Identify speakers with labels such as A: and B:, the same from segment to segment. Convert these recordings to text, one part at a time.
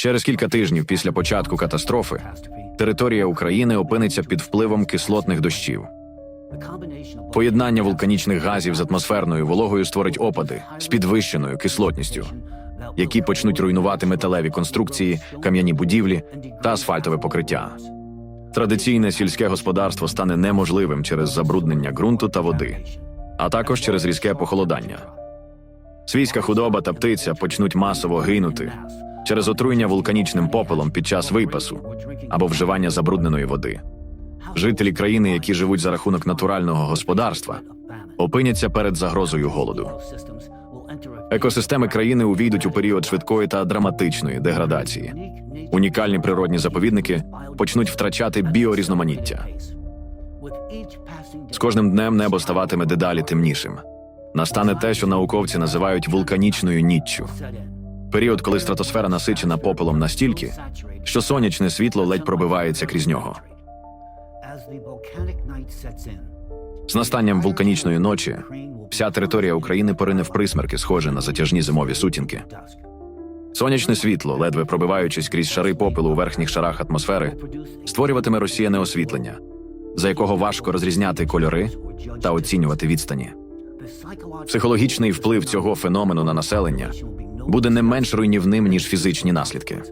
A: Через кілька тижнів після початку катастрофи територія України опиниться під впливом кислотних дощів. Поєднання вулканічних газів з атмосферною вологою створить опади з підвищеною кислотністю, які почнуть руйнувати металеві конструкції, кам'яні будівлі та асфальтове покриття. Традиційне сільське господарство стане неможливим через забруднення ґрунту та води, а також через різке похолодання. Свійська худоба та птиця почнуть масово гинути через отруєння вулканічним попелом під час випасу або вживання забрудненої води. Жителі країни, які живуть за рахунок натурального господарства, опиняться перед загрозою голоду. Екосистеми країни увійдуть у період швидкої та драматичної деградації. Унікальні природні заповідники почнуть втрачати біорізноманіття. З кожним днем небо ставатиме дедалі темнішим. Настане те, що науковці називають вулканічною ніччю. Період, коли стратосфера насичена попелом настільки, що сонячне світло ледь пробивається крізь нього. З настанням вулканічної ночі вся територія України порине в присмерки, схожі на затяжні зимові сутінки. Сонячне світло, ледве пробиваючись крізь шари попелу у верхніх шарах атмосфери, створюватиме розсіяне освітлення, за якого важко розрізняти кольори та оцінювати відстані. Психологічний вплив цього феномену на населення буде не менш руйнівним, ніж фізичні наслідки.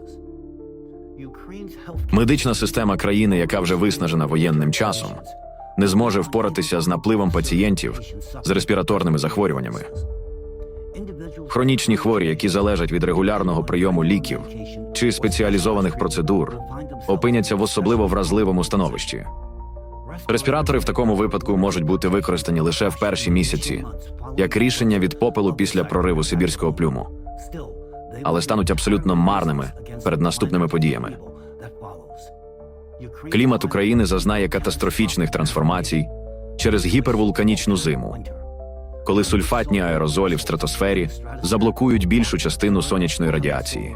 A: Медична система країни, яка вже виснажена воєнним часом, не зможе впоратися з напливом пацієнтів з респіраторними захворюваннями. Хронічні хворі, які залежать від регулярного прийому ліків чи спеціалізованих процедур, опиняться в особливо вразливому становищі. Респіратори в такому випадку можуть бути використані лише в перші місяці, як рішення від попелу після прориву сибірського плюму, але стануть абсолютно марними перед наступними подіями. Клімат України зазнає катастрофічних трансформацій через гіпервулканічну зиму, коли сульфатні аерозолі в стратосфері заблокують більшу частину сонячної радіації.